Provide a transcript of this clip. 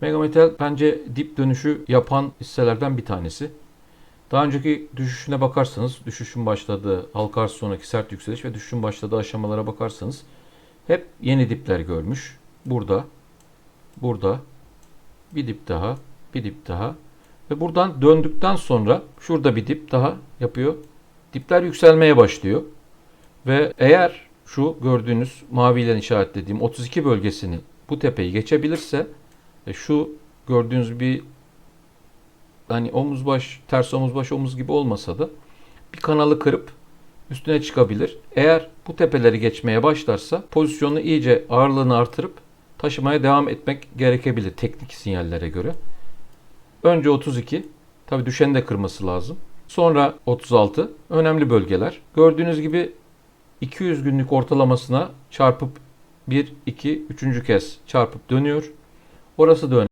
Megametal bence dip dönüşü yapan hisselerden bir tanesi. Daha önceki düşüşüne bakarsanız, düşüşün başladığı halka arz sonraki sert yükseliş ve düşüşün başladığı aşamalara bakarsanız hep yeni dipler görmüş. Burada, burada, bir dip daha, bir dip daha ve buradan döndükten sonra şurada bir dip daha yapıyor. Dipler yükselmeye başlıyor. Ve eğer şu gördüğünüz maviyle işaretlediğim 32 bölgesini bu tepeyi geçebilirse e, şu gördüğünüz bir hani omuz baş ters omuz baş omuz gibi olmasa da bir kanalı kırıp üstüne çıkabilir. Eğer bu tepeleri geçmeye başlarsa pozisyonu iyice ağırlığını artırıp taşımaya devam etmek gerekebilir teknik sinyallere göre. Önce 32. Tabi düşeni de kırması lazım. Sonra 36. Önemli bölgeler. Gördüğünüz gibi 200 günlük ortalamasına çarpıp 1, 2, 3. kez çarpıp dönüyor. Orası da önemli.